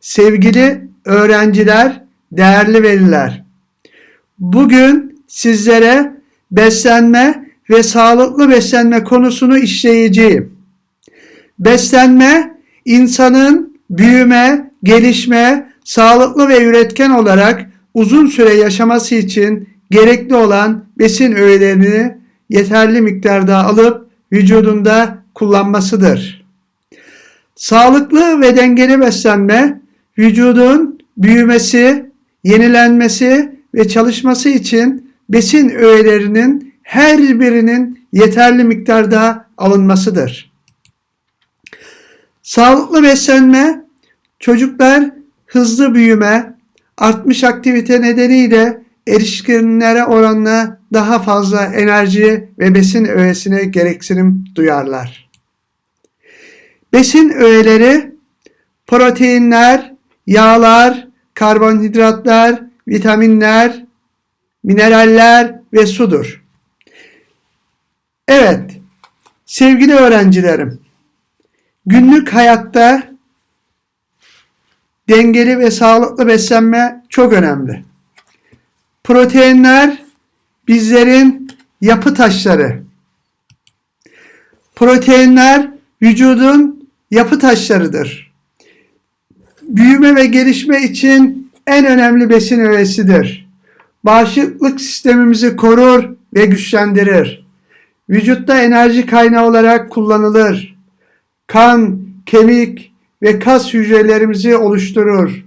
Sevgili öğrenciler, değerli veliler. Bugün sizlere beslenme ve sağlıklı beslenme konusunu işleyeceğim. Beslenme insanın büyüme, gelişme, sağlıklı ve üretken olarak uzun süre yaşaması için gerekli olan besin öğelerini yeterli miktarda alıp vücudunda kullanmasıdır. Sağlıklı ve dengeli beslenme vücudun büyümesi, yenilenmesi ve çalışması için besin öğelerinin her birinin yeterli miktarda alınmasıdır. Sağlıklı beslenme çocuklar hızlı büyüme, artmış aktivite nedeniyle erişkinlere oranla daha fazla enerji ve besin öğesine gereksinim duyarlar. Besin öğeleri proteinler, yağlar, karbonhidratlar, vitaminler, mineraller ve sudur. Evet, sevgili öğrencilerim, günlük hayatta dengeli ve sağlıklı beslenme çok önemli. Proteinler bizlerin yapı taşları. Proteinler vücudun yapı taşlarıdır. Büyüme ve gelişme için en önemli besin öğesidir. Bağışıklık sistemimizi korur ve güçlendirir. Vücutta enerji kaynağı olarak kullanılır. Kan, kemik ve kas hücrelerimizi oluşturur.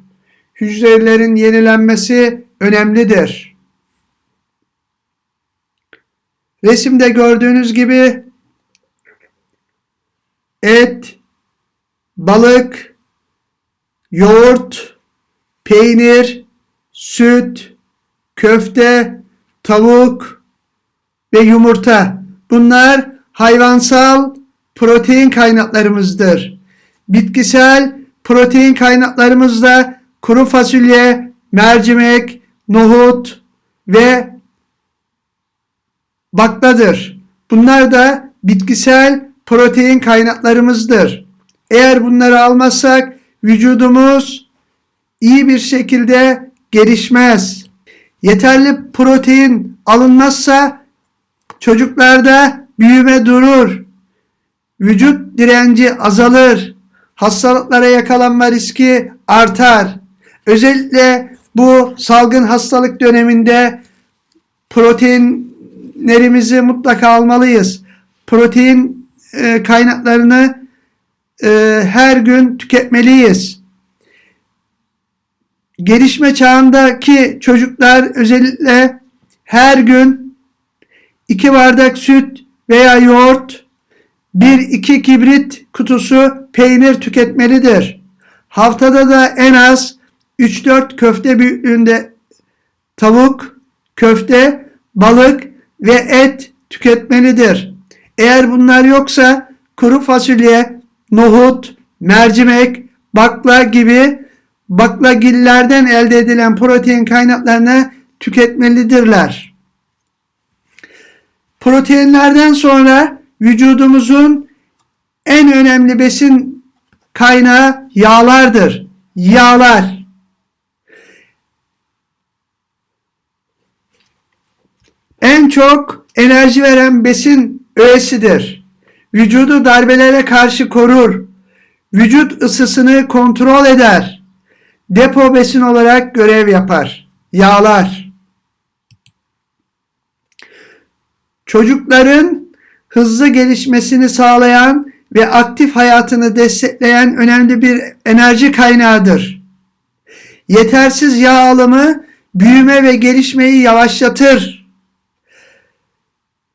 Hücrelerin yenilenmesi önemlidir. Resimde gördüğünüz gibi et, balık, yoğurt, peynir, süt, köfte, tavuk ve yumurta. Bunlar hayvansal protein kaynaklarımızdır. Bitkisel protein kaynaklarımız da kuru fasulye, mercimek, nohut ve bakladır. Bunlar da bitkisel protein kaynaklarımızdır. Eğer bunları almazsak vücudumuz iyi bir şekilde gelişmez. Yeterli protein alınmazsa çocuklarda büyüme durur. Vücut direnci azalır. Hastalıklara yakalanma riski artar. Özellikle bu salgın hastalık döneminde proteinlerimizi mutlaka almalıyız. Protein e, kaynaklarını e, her gün tüketmeliyiz. Gelişme çağındaki çocuklar özellikle her gün iki bardak süt veya yoğurt, bir iki kibrit kutusu peynir tüketmelidir. Haftada da en az 3-4 köfte büyüklüğünde tavuk, köfte, balık ve et tüketmelidir. Eğer bunlar yoksa kuru fasulye, nohut, mercimek, bakla gibi baklagillerden elde edilen protein kaynaklarını tüketmelidirler. Proteinlerden sonra vücudumuzun en önemli besin kaynağı yağlardır. Yağlar. En çok enerji veren besin öğesidir. Vücudu darbelere karşı korur. Vücut ısısını kontrol eder. Depo besin olarak görev yapar. Yağlar. Çocukların hızlı gelişmesini sağlayan ve aktif hayatını destekleyen önemli bir enerji kaynağıdır. Yetersiz yağ alımı büyüme ve gelişmeyi yavaşlatır.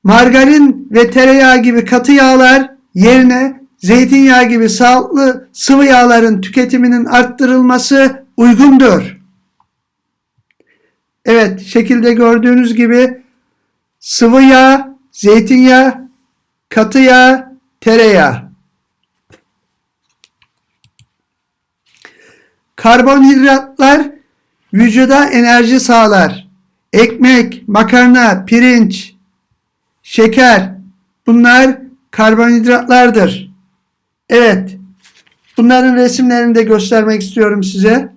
Margarin ve tereyağı gibi katı yağlar yerine zeytinyağı gibi sağlıklı sıvı yağların tüketiminin arttırılması uygundur. Evet, şekilde gördüğünüz gibi sıvı yağ, zeytinyağı, katı yağ, tereyağı. Karbonhidratlar vücuda enerji sağlar. Ekmek, makarna, pirinç, şeker. Bunlar karbonhidratlardır. Evet. Bunların resimlerini de göstermek istiyorum size.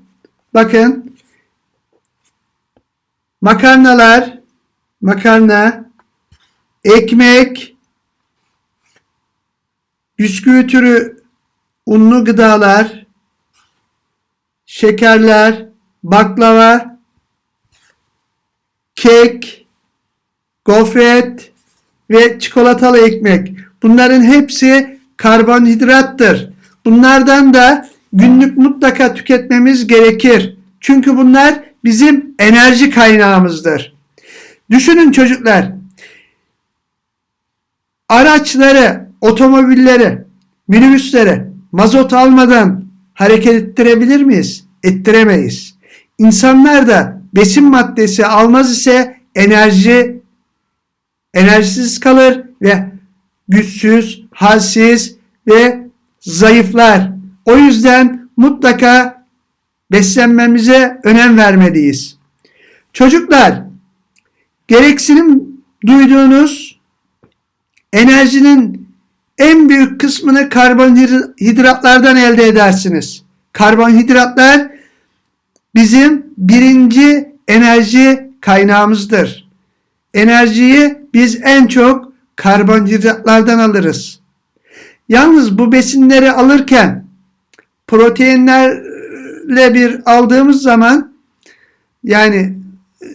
Bakın. Makarnalar, makarna, ekmek, bisküvi türü unlu gıdalar, şekerler, baklava, kek, gofret ve çikolatalı ekmek. Bunların hepsi karbonhidrattır. Bunlardan da günlük mutlaka tüketmemiz gerekir. Çünkü bunlar bizim enerji kaynağımızdır. Düşünün çocuklar. Araçları, otomobilleri, minibüsleri mazot almadan hareket ettirebilir miyiz? Ettiremeyiz. İnsanlar da besin maddesi almaz ise enerji enerjisiz kalır ve güçsüz, halsiz ve zayıflar. O yüzden mutlaka beslenmemize önem vermeliyiz. Çocuklar, gereksinim duyduğunuz enerjinin en büyük kısmını karbonhidratlardan elde edersiniz. Karbonhidratlar bizim birinci enerji kaynağımızdır. Enerjiyi biz en çok karbonhidratlardan alırız. Yalnız bu besinleri alırken proteinlerle bir aldığımız zaman yani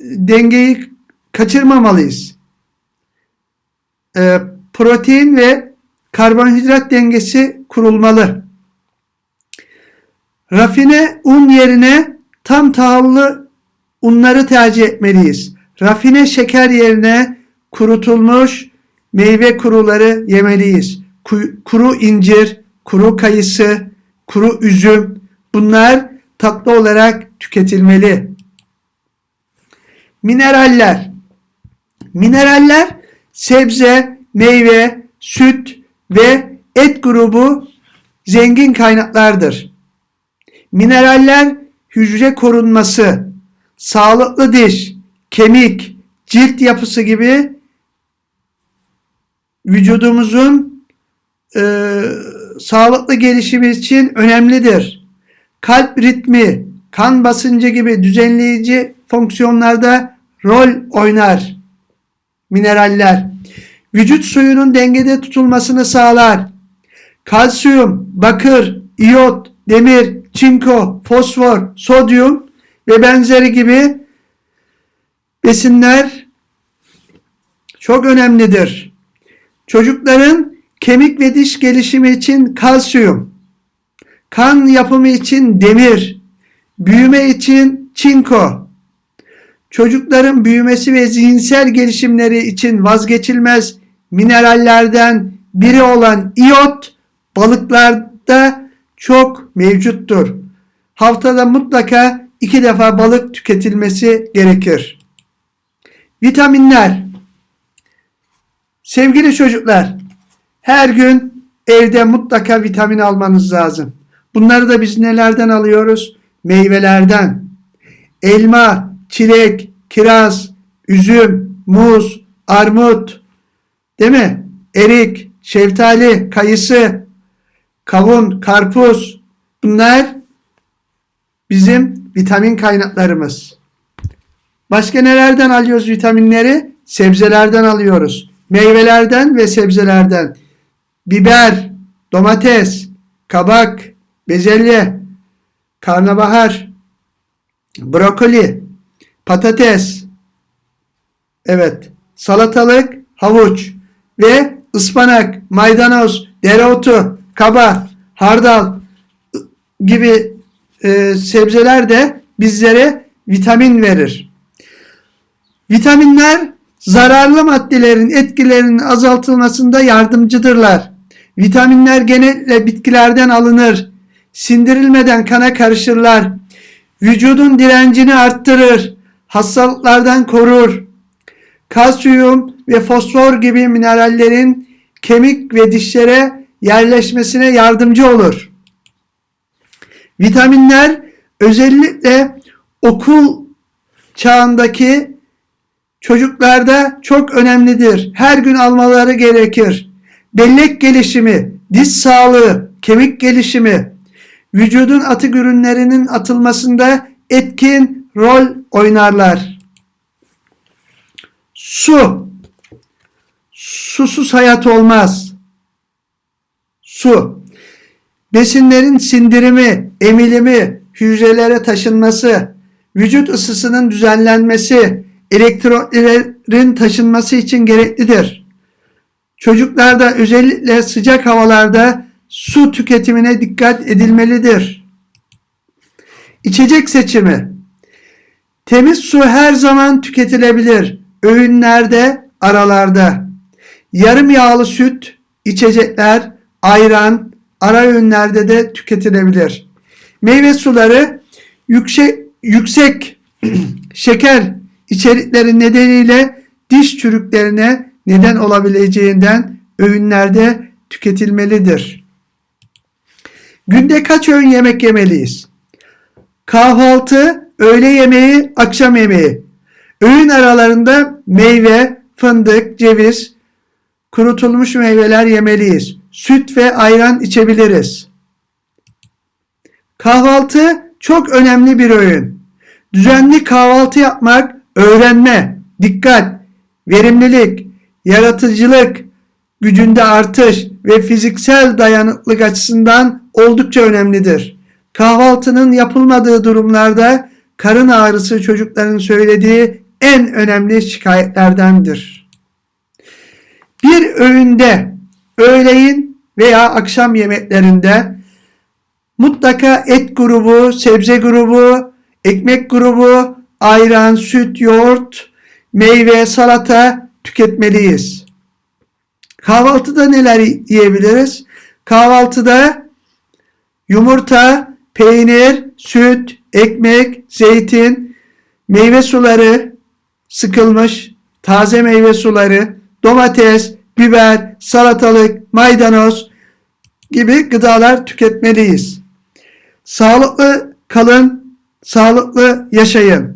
dengeyi kaçırmamalıyız. Ee, protein ve karbonhidrat dengesi kurulmalı. Rafine un yerine tam tahıllı unları tercih etmeliyiz. Rafine şeker yerine kurutulmuş meyve kuruları yemeliyiz. Kuru incir, kuru kayısı, kuru üzüm bunlar tatlı olarak tüketilmeli. Mineraller. Mineraller sebze, meyve, süt ve et grubu zengin kaynaklardır. Mineraller hücre korunması, sağlıklı diş, kemik, cilt yapısı gibi vücudumuzun e, sağlıklı gelişimi için önemlidir. Kalp ritmi, kan basıncı gibi düzenleyici fonksiyonlarda rol oynar mineraller. Vücut suyunun dengede tutulmasını sağlar. Kalsiyum, bakır, iyot, demir, çinko, fosfor, sodyum ve benzeri gibi besinler çok önemlidir. Çocukların kemik ve diş gelişimi için kalsiyum, kan yapımı için demir, büyüme için çinko, çocukların büyümesi ve zihinsel gelişimleri için vazgeçilmez minerallerden biri olan iyot balıklarda çok mevcuttur. Haftada mutlaka iki defa balık tüketilmesi gerekir. Vitaminler. Sevgili çocuklar, her gün evde mutlaka vitamin almanız lazım. Bunları da biz nelerden alıyoruz? Meyvelerden. Elma, çilek, kiraz, üzüm, muz, armut, değil mi? Erik, şeftali, kayısı, kavun, karpuz. Bunlar bizim vitamin kaynaklarımız. Başka nelerden alıyoruz vitaminleri? Sebzelerden alıyoruz. Meyvelerden ve sebzelerden. Biber, domates, kabak, bezelye, karnabahar, brokoli, patates, evet, salatalık, havuç ve ıspanak, maydanoz, dereotu, kaba, hardal gibi e, sebzeler de bizlere vitamin verir. Vitaminler zararlı maddelerin etkilerinin azaltılmasında yardımcıdırlar. Vitaminler genellikle bitkilerden alınır. Sindirilmeden kana karışırlar. Vücudun direncini arttırır. Hastalıklardan korur. Kalsiyum ve fosfor gibi minerallerin kemik ve dişlere yerleşmesine yardımcı olur. Vitaminler özellikle okul çağındaki çocuklarda çok önemlidir. Her gün almaları gerekir. Bellek gelişimi, diş sağlığı, kemik gelişimi, vücudun atık ürünlerinin atılmasında etkin rol oynarlar. Su. Susuz hayat olmaz. Su. Besinlerin sindirimi, emilimi, hücrelere taşınması, vücut ısısının düzenlenmesi, elektrotlerin taşınması için gereklidir. Çocuklarda özellikle sıcak havalarda su tüketimine dikkat edilmelidir. İçecek seçimi. Temiz su her zaman tüketilebilir. Öğünlerde, aralarda. Yarım yağlı süt, içecekler, ayran, ara öğünlerde de tüketilebilir. Meyve suları yüksek, yüksek şeker içerikleri nedeniyle diş çürüklerine neden olabileceğinden öğünlerde tüketilmelidir. Günde kaç öğün yemek yemeliyiz? Kahvaltı, öğle yemeği, akşam yemeği. Öğün aralarında meyve, fındık, ceviz, kurutulmuş meyveler yemeliyiz. Süt ve ayran içebiliriz. Kahvaltı çok önemli bir öğün. Düzenli kahvaltı yapmak öğrenme, dikkat, verimlilik, yaratıcılık, gücünde artış ve fiziksel dayanıklık açısından oldukça önemlidir. Kahvaltının yapılmadığı durumlarda karın ağrısı çocukların söylediği en önemli şikayetlerdendir. Bir öğünde, öğleyin veya akşam yemeklerinde mutlaka et grubu, sebze grubu, ekmek grubu, ayran, süt, yoğurt, meyve, salata tüketmeliyiz. Kahvaltıda neler yiyebiliriz? Kahvaltıda yumurta, peynir, süt, ekmek, zeytin, meyve suları, sıkılmış taze meyve suları, domates, biber, salatalık, maydanoz gibi gıdalar tüketmeliyiz. Sağlıklı kalın, sağlıklı yaşayın.